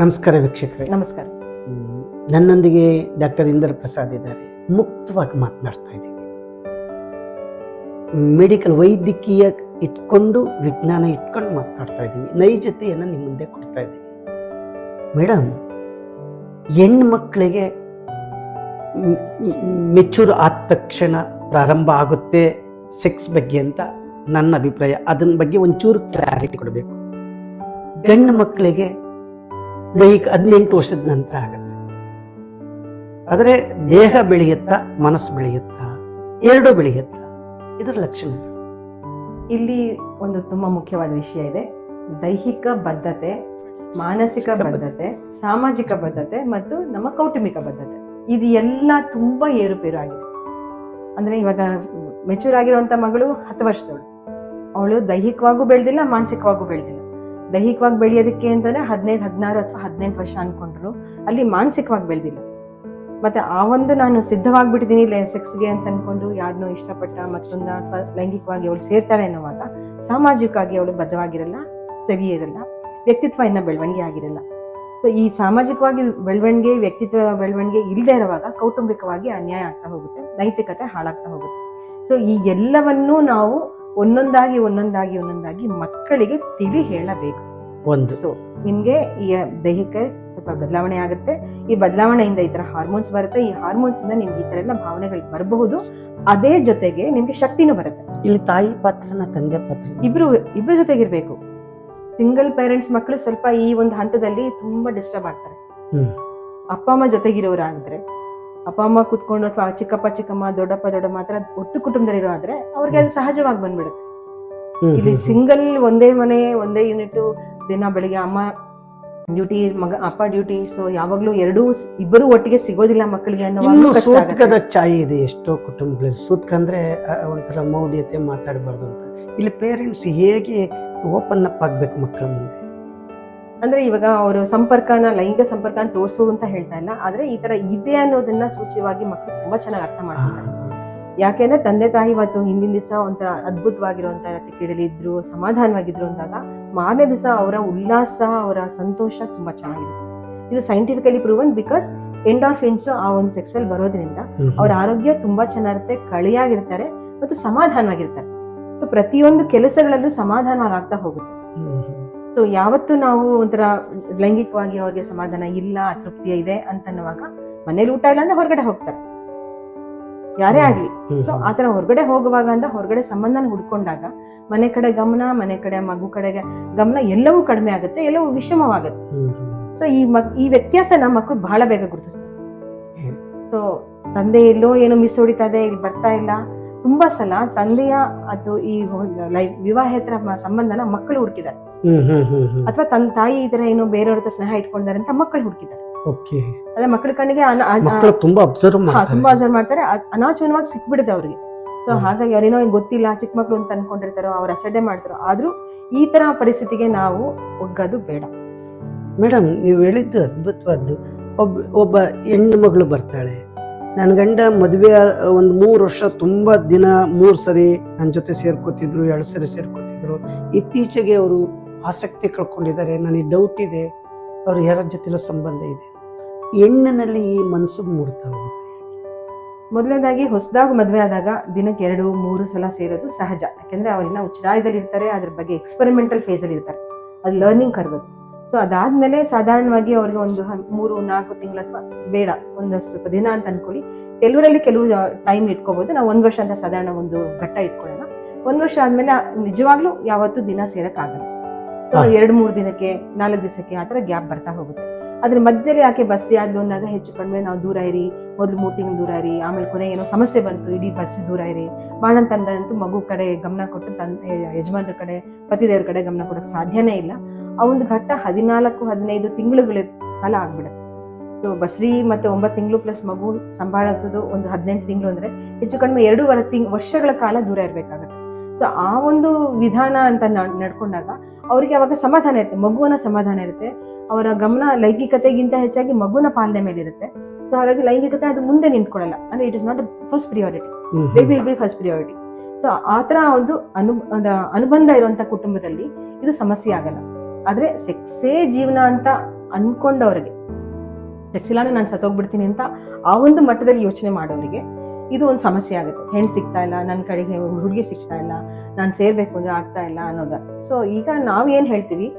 ನಮಸ್ಕಾರ ವೀಕ್ಷಕರೇ. ನಮಸ್ಕಾರ. ನನ್ನೊಂದಿಗೆ ಡಾಕ್ಟರ್ ಇಂದರ್ ಪ್ರಸಾದ್ ಇದ್ದಾರೆ. ಮುಕ್ತವಾಗಿ ಮಾತನಾಡ್ತಾ ಇದ್ದೀವಿ. ಮೆಡಿಕಲ್ ವೈದ್ಯಕೀಯ ಇಟ್ಕೊಂಡು ವಿಜ್ಞಾನ ಇಟ್ಕೊಂಡು ಮಾತನಾಡ್ತಾ ಇದ್ದೀವಿ. ನೈಜತೆಯನ್ನು ನಿಮ್ಮ ಮುಂದೆ ಕೊಡ್ತಾ ಇದ್ದೀವಿ. ಮೇಡಮ್ ಹೆಣ್ಣು ಮಕ್ಕಳಿಗೆ ಮೆಚೂರ್ ಆದ ತಕ್ಷಣ ಪ್ರಾರಂಭ ಆಗುತ್ತೆ ಸೆಕ್ಸ್ ಬಗ್ಗೆ ಅಂತ ನನ್ನ ಅಭಿಪ್ರಾಯ. ಅದನ್ನ ಬಗ್ಗೆ ಒಂಚೂರು ಕ್ಲಾರಿಟಿ ಕೊಡಬೇಕು. ಗಂಡು ಮಕ್ಕಳಿಗೆ ದೈಹಿಕ ಹದಿನೆಂಟು ವರ್ಷದ ನಂತರ ಆಗುತ್ತೆ. ಆದರೆ ದೇಹ ಬೆಳೆಯುತ್ತಾ ಮನಸ್ಸು ಬೆಳೆಯುತ್ತಾ ಎರಡೂ ಬೆಳೆಯುತ್ತಾ ಇದರ ಲಕ್ಷಣ. ಇಲ್ಲಿ ಒಂದು ತುಂಬಾ ಮುಖ್ಯವಾದ ವಿಷಯ ಇದೆ. ದೈಹಿಕ ಬದ್ಧತೆ ಮಾನಸಿಕ ಬದ್ಧತೆ. ಸಾಮಾಜಿಕ ಬದ್ಧತೆ ಮತ್ತು ನಮ್ಮ ಕೌಟುಂಬಿಕ ಬದ್ಧತೆ. ಇದು ಎಲ್ಲ ತುಂಬಾ ಏರುಪೇರು ಆಗಿದೆ. ಅಂದ್ರೆ ಇವಾಗ ಮೆಚೂರ್ ಆಗಿರುವಂತ ಮಗಳು ಹತ್ತು ವರ್ಷದವಳು. ಅವಳು ದೈಹಿಕವಾಗೂ ಬೆಳೆದಿಲ್ಲ ಮಾನಸಿಕವಾಗೂ ಬೆಳೆದಿಲ್ಲ. ದೈಹಿಕವಾಗಿ ಬೆಳೆಯೋದಕ್ಕೆ ಅಂತಂದರೆ ಹದಿನೈದು, ಹದಿನಾರು ಅಥವಾ ಹದಿನೆಂಟು ವರ್ಷ ಅನ್ಕೊಂಡ್ರು. ಅಲ್ಲಿ ಮಾನಸಿಕವಾಗಿ ಬೆಳೆದಿಲ್ಲ. ಮತ್ತೆ ಆ ಒಂದು ನಾನು ಸಿದ್ಧವಾಗ್ಬಿಟ್ಟಿದ್ದೀನಿ ಸೆಕ್ಸ್ಗೆ ಅಂತ ಅಂದ್ಕೊಂಡು ಯಾರನ್ನೂ ಇಷ್ಟಪಟ್ಟ ಮತ್ತೊಂದ ಅಥವಾ ಲೈಂಗಿಕವಾಗಿ ಅವಳು ಸೇರ್ತಾಳೆ ಅನ್ನುವಾಗ ಸಾಮಾಜಿಕವಾಗಿ ಅವಳು ಬದ್ಧವಾಗಿರಲ್ಲ ಸರಿ ಇರಲ್ಲ, ವ್ಯಕ್ತಿತ್ವ ಇನ್ನೂ ಬೆಳವಣಿಗೆ ಆಗಿರಲ್ಲ. ಸೊ ಈ ಸಾಮಾಜಿಕವಾಗಿ ಬೆಳವಣಿಗೆ, ವ್ಯಕ್ತಿತ್ವ ಬೆಳವಣಿಗೆ ಇಲ್ಲದೆ ಇರುವಾಗ ಕೌಟುಂಬಿಕವಾಗಿ ಅನ್ಯಾಯ ಆಗ್ತಾ ಹೋಗುತ್ತೆ, ನೈತಿಕತೆ ಹಾಳಾಗ್ತಾ ಹೋಗುತ್ತೆ. ಸೊ ಈ ಎಲ್ಲವನ್ನೂ ನಾವು ಒಂದೊಂದಾಗಿ ಒಂದೊಂದಾಗಿ ಒಂದೊಂದಾಗಿ ಮಕ್ಕಳಿಗೆ ತಿಳಿ ಹೇಳಬೇಕು. ಒಂದು. ಸೊ ನಿಮ್ಗೆ ಈ ದೈಹಿಕ ಸ್ವಲ್ಪ ಬದಲಾವಣೆ ಆಗುತ್ತೆ. ಈ ಬದಲಾವಣೆಯಿಂದ ಈ ತರ ಹಾರ್ಮೋನ್ಸ್ ಬರುತ್ತೆ. ಈ ಹಾರ್ಮೋನ್ಸ್ ಇಂದ ನಿಮ್ಗೆ ಈ ತರ ಎಲ್ಲ ಭಾವನೆಗಳು ಬರಬಹುದು. ಅದೇ ಜೊತೆಗೆ ನಿಮ್ಗೆ ಶಕ್ತಿನೂ ಬರುತ್ತೆ. ಇಲ್ಲಿ ತಾಯಿ ಪಾತ್ರನ ತಂದೆ ಪಾತ್ರ. ಇಬ್ರು ಇಬ್ರು ಜೊತೆಗಿರ್ಬೇಕು. ಸಿಂಗಲ್ ಪೇರೆಂಟ್ಸ್ ಮಕ್ಕಳು ಸ್ವಲ್ಪ ಈ ಒಂದು ಹಂತದಲ್ಲಿ ತುಂಬಾ ಡಿಸ್ಟರ್ಬ್ ಆಗ್ತಾರೆ. ಅಪ್ಪ ಅಮ್ಮ ಜೊತೆಗಿರೋರಾಗಿದ್ರೆ ಅಪ್ಪ ಅಮ್ಮ ಕುತ್ಕೊಂಡು ಅಥವಾ ಚಿಕ್ಕಪ್ಪ ಚಿಕ್ಕಮ್ಮ ದೊಡ್ಡಪ್ಪ ದೊಡ್ಡಮ್ಮ ಹತ್ರ ಒಟ್ಟು ಕುಟುಂಬದಲ್ಲಿರೋ ಆದ್ರೆ ಅವ್ರಿಗೆ ಅದು ಸಹಜವಾಗಿ ಬಂದ್ಬಿಡುತ್ತೆ. ಇಲ್ಲಿ ಸಿಂಗಲ್ ಒಂದೇ ಮನೆ ಒಂದೇ ಯೂನಿಟ್ ದಿನ ಬೆಳಿಗ್ಗೆ ಅಮ್ಮ ಡ್ಯೂಟಿ ಮಗ ಅಪ್ಪ ಡ್ಯೂಟಿ ಸೊ ಯಾವಾಗ್ಲೂ ಎರಡೂ ಇಬ್ಬರು ಒಟ್ಟಿಗೆ ಸಿಗೋದಿಲ್ಲ ಮಕ್ಕಳಿಗೆ ಅನ್ನೋ ಛಾಯೆ ಇದೆ ಎಷ್ಟೋ ಕುಟುಂಬಗಳಲ್ಲಿ. ಸೂತ್ಕ ಅಂದ್ರೆ ಒಂಥರ ಮೌಢ್ಯತೆ ಮಾತಾಡಬಾರ್ದು ಅಂತ. ಇಲ್ಲಿ ಪೇರೆಂಟ್ಸ್ ಹೇಗೆ ಓಪನ್ ಅಪ್ ಆಗ್ಬೇಕು ಮಕ್ಕಳ ಮುಂದೆ? ಅಂದ್ರೆ ಇವಾಗ ಅವರು ಸಂಪರ್ಕನ ಲೈಂಗಿಕ ಸಂಪರ್ಕ ತೋರಿಸೋದು ಅಂತ ಹೇಳ್ತಾ ಇಲ್ಲ. ಆದ್ರೆ ಈ ತರ ಇದೆ ಅನ್ನೋದನ್ನ ಸೂಚ್ಯವಾಗಿ ಮಕ್ಕಳು ತುಂಬಾ ಚೆನ್ನಾಗಿ ಅರ್ಥ ಮಾಡ್ತಾರೆ ಯಾಕೆಂದ್ರೆ ತಂದೆ ತಾಯಿ ಇವತ್ತು ಹಿಂದಿನ ದಿವಸ ಒಂಥರ ಅದ್ಭುತವಾಗಿರುವಂತ ಕೇಳಲಿದ್ರು ಸಮಾಧಾನವಾಗಿದ್ರು ಅಂದಾಗ ಮಾರನೇ ದಿವಸ ಅವರ ಉಲ್ಲಾಸ ಅವರ ಸಂತೋಷ ತುಂಬಾ ಚೆನ್ನಾಗಿರುತ್ತೆ. ಇದು scientifically proven because end of ಇನ್ಸ್ ಆ ಒಂದು ಸೆಕ್ಸ್ ಅಲ್ಲಿ ಬರೋದ್ರಿಂದ ಅವ್ರ ಆರೋಗ್ಯ ತುಂಬಾ ಚೆನ್ನಾಗಿರುತ್ತೆ ಕಳೆಯಾಗಿರ್ತಾರೆ ಮತ್ತು ಸಮಾಧಾನವಾಗಿರ್ತಾರೆ. ಸೊ ಪ್ರತಿಯೊಂದು ಕೆಲಸಗಳಲ್ಲೂ ಸಮಾಧಾನವಾಗಿ ಆಗ್ತಾ ಹೋಗುತ್ತೆ. ಸೊ ಯಾವತ್ತು ನಾವು ಒಂಥರ ಲೈಂಗಿಕವಾಗಿ ಅವ್ರಿಗೆ ಸಮಾಧಾನ ಇಲ್ಲ ಅತೃಪ್ತಿ ಇದೆ ಅಂತನ್ನುವಾಗ ಮನೇಲಿ ಊಟ ಇಲ್ಲ ಅಂದ್ರೆ ಹೊರಗಡೆ ಹೋಗ್ತಾರೆ. ಯಾರೇ ಆಗ್ಲಿ. ಸೊ ಆತರ ಹೊರಗಡೆ ಹೋಗುವಾಗ ಅಂದ್ರೆ ಹೊರಗಡೆ ಸಂಬಂಧನ ಹುಡ್ಕೊಂಡಾಗ ಮನೆ ಕಡೆ ಗಮನ ಮನೆ ಕಡೆ ಮಗು ಕಡೆಗೆ ಗಮನ ಎಲ್ಲವೂ ಕಡಿಮೆ ಆಗುತ್ತೆ ಎಲ್ಲವೂ ವಿಷಮವಾಗುತ್ತೆ. ಸೊ ಈ ಮಕ್ ಈ ವ್ಯತ್ಯಾಸನ ಮಕ್ಕಳು ಬಹಳ ಬೇಗ ಗುರುತಿಸ್ತಾರೆ. ಸೊ ತಂದೆ ಎಲ್ಲೋ ಏನೋ ಮಿಸ್ ಹೊಡಿತಾ ಇದೆ ಇಲ್ಲಿ ಬರ್ತಾ ಇಲ್ಲ ತುಂಬಾ ಸಲ ತಂದೆಯ ಅದು ಈ ಲೈಫ್ ವಿವಾಹೇತರ ಸಂಬಂಧನ ಮಕ್ಕಳು ಹುಡುಕಿದ್ದಾರೆ. ಅಥವಾ ತನ್ನ ತಾಯಿ ಈ ಏನು ಬೇರೆಯವ್ರ ಹತ್ರ ಸ್ನೇಹ ಇಟ್ಕೊಂಡಿದ್ದಾರೆ ಅಂತ ಮಕ್ಕಳು ಹುಡುಕಿದ್ದಾರೆ. ಓಕೆ. ಅದೇ ಮಕ್ಕಳ ಕಣ್ಣಿಗೆ ತುಂಬಾ ಅಬ್ಸರ್ವ್ ಮಾಡ್ತಾರೆ. ತುಂಬಾ ಅಬ್ಸರ್ವ್ ಮಾಡ್ತಾರೆ. ಅನಾಚನವಾಗಿ ಸಿಕ್ಬಿಡುತ್ತೆ ಅವ್ರಿಗೆ. ಸೊ. ಹಾಗಾಗಿ ಅವ್ರೇನೋ ಗೊತ್ತಿಲ್ಲ ಚಿಕ್ಕ ಮಕ್ಕಳು ಅಂತ ಅನ್ಕೊಂಡಿರ್ತಾರೋ ಅವ್ರ ಅಸಡ್ಡೆ ಮಾಡ್ತಾರೋ ಆದ್ರೂ ಈ ತರ ಪರಿಸ್ಥಿತಿಗೆ ನಾವು ಒಗ್ಗೋದು ಬೇಡ. ಮೇಡಮ್ ನೀವು ಹೇಳಿದ್ದು ಅದ್ಭುತವಾದ್ದು. ಒಬ್ಬ ಒಬ್ಬ ಹೆಣ್ಣು ಮಗಳು ಬರ್ತಾಳೆ. ನನ್ನ ಗಂಡ ಮದುವೆ ಒಂದು ಮೂರು ವರ್ಷ ತುಂಬ ದಿನ ಮೂರು ಸರಿ ನನ್ನ ಜೊತೆ ಸೇರ್ಕೋತಿದ್ರು, ಎರಡು ಸರಿ ಸೇರ್ಕೋತಿದ್ರು. ಇತ್ತೀಚೆಗೆ ಅವರು ಆಸಕ್ತಿ ಕಳ್ಕೊಂಡಿದ್ದಾರೆ, ನನಗೆ ಡೌಟ್ ಇದೆ, ಅವ್ರು ಯಾರ ಜೊತೆಲೂ ಸಂಬಂಧ ಇದೆ ಹೆಣ್ಣಿನಲ್ಲಿ ಈ ಮನಸ್ಸು ಮೂಡ್ತಾ ಹೋಗುತ್ತೆ. ಮೊದಲನೇದಾಗಿ ಹೊಸದಾಗಿ ಮದುವೆ ಆದಾಗ ದಿನಕ್ಕೆ ಎರಡು, ಮೂರು ಸಲ ಸೇರೋದು ಸಹಜ. ಯಾಕೆಂದ್ರೆ ಅವರಿನ್ನ ಉಚ್ಚಾಯದಲ್ಲಿ ಇರ್ತಾರೆ ಅದ್ರ ಬಗ್ಗೆ ಎಕ್ಸ್ಪೆರಿಮೆಂಟಲ್ ಫೇಸ್ ಅಲ್ಲಿ ಇರ್ತಾರೆ ಅದು ಲರ್ನಿಂಗ್ ಕರ್ವ್ ಸೊ ಅದಾದ್ಮೇಲೆ ಸಾಧಾರಣವಾಗಿ ಅವ್ರಿಗೆ ಒಂದು ಮೂರು ನಾಲ್ಕು ತಿಂಗಳು ಅಥವಾ ಬೇಡ ಒಂದು ಸ್ವಲ್ಪ ದಿನ ಅಂತ ಅನ್ಕೊಳ್ಳಿ. ಕೆಲವರಲ್ಲಿ ಕೆಲವು ಟೈಮ್ ಇಟ್ಕೋಬಹುದು ನಾವು ಒಂದ್ ವರ್ಷ ಅಂತ ಸಾಧಾರಣ ಒಂದು ಘಟ್ಟ ಇಟ್ಕೊಳ್ಳೋಣ. ಒಂದ್ ವರ್ಷ ಆದ್ಮೇಲೆ ನಿಜವಾಗ್ಲೂ ಯಾವತ್ತೂ ದಿನ ಸೇರಕ್ ಆಗಲ್ಲ ಸೊ ಎರಡು ಮೂರು ದಿನಕ್ಕೆ ನಾಲ್ಕು ದಿವಸಕ್ಕೆ ಆತರ ಗ್ಯಾಪ್ ಬರ್ತಾ ಹೋಗುತ್ತೆ. ಅದ್ರ ಮಧ್ಯದಲ್ಲಿ ಯಾಕೆ ಬಸ್ ಯಾರ್ದು ಅಂದಾಗ ಹೆಚ್ಚು ಕಡಿಮೆ ನಾವು ದೂರ ಇರಿ ಮೊದಲು ಮೂರು ತಿಂಗಳು ದೂರ ಇರಿ ಆಮೇಲೆ ಕೊನೆ ಏನೋ ಸಮಸ್ಯೆ ಬಂತು ಇಡೀ ಬಸ್ ದೂರ ಇರಿ. ಬಾಣ ತಂದಂತೂ ಮಗು ಕಡೆ ಗಮನ ಕೊಟ್ಟು ತನ್ ಯಜಮಾನ್ರ ಕಡೆ ಪತಿದೇವ್ರ ಕಡೆ ಗಮನ ಕೊಡಕ್ ಸಾಧ್ಯನೇ ಇಲ್ಲ. ಆ ಒಂದು ಘಟ್ಟ ಹದಿನಾಲ್ಕು ಹದಿನೈದು ತಿಂಗಳುಗಳ ಕಾಲ ಆಗ್ಬಿಡುತ್ತೆ. ಸೊ ಬಸ್ರಿ ಮತ್ತೆ ಒಂಬತ್ತು ತಿಂಗಳು ಪ್ಲಸ್ ಮಗು ಸಂಭಾಳಿಸೋದು ಒಂದು ಹದಿನೆಂಟು ತಿಂಗಳು ಅಂದ್ರೆ ಹೆಚ್ಚು ಕಡಿಮೆ ಎರಡೂವರೆ ತಿಂಗ್ ವರ್ಷಗಳ ಕಾಲ ದೂರ ಇರಬೇಕಾಗುತ್ತೆ. ಸೊ ಆ ಒಂದು ವಿಧಾನ ಅಂತ ನಡ್ಕೊಂಡಾಗ ಅವರಿಗೆ ಅವಾಗ ಸಮಾಧಾನ ಇರುತ್ತೆ. ಮಗುವನ ಸಮಾಧಾನ ಇರುತ್ತೆ. ಅವರ ಗಮನ ಲೈಂಗಿಕತೆಗಿಂತ ಹೆಚ್ಚಾಗಿ ಮಗುನ ಪಾಲನೆ ಮೇಲೆ ಇರುತ್ತೆ. ಸೊ ಹಾಗಾಗಿ ಲೈಂಗಿಕತೆ ಅದು ಮುಂದೆ ನಿಂತ್ಕೊಳ್ಳಲ್ಲ ಅಂದ್ರೆ it is not first priority baby. Will be first priority so ಆ ತರ ಒಂದು ಅನು ಅನುಬಂಧ ಇರುವಂತ ಕುಟುಂಬದಲ್ಲಿ ಇದು ಸಮಸ್ಯೆ ಆಗಲ್ಲ. ಆದ್ರೆ ಸೆಕ್ಸೇ ಜೀವನ ಅಂತ ಅನ್ಕೊಂಡವ್ರಿಗೆ. ಸೆಕ್ಸ್ ಇಲ್ಲಾಂದ್ರೆ ನಾನು ಸತ್ತೋಗ್ಬಿಡ್ತೀನಿ ಅಂತ ಆ ಒಂದು ಮಟ್ಟದಲ್ಲಿ ಯೋಚನೆ ಮಾಡೋರಿಗೆ ಇದು ಒಂದು ಸಮಸ್ಯೆ ಆಗುತ್ತೆ. ಹೆಣ್ಣು ಸಿಗ್ತಾ ಇಲ್ಲ ನನ್ನ ಕಡೆಗೆ ಹುಡುಗಿ ಸಿಗ್ತಾ ಇಲ್ಲ ನಾನು ಸೇರ್ಬೇಕು ಅಂದ್ರೆ ಆಗ್ತಾ ಇಲ್ಲ ಅನ್ನೋದ. ಸೊ ಈಗ ನಾವು ಏನ್ ಹೇಳ್ತೀವಿ?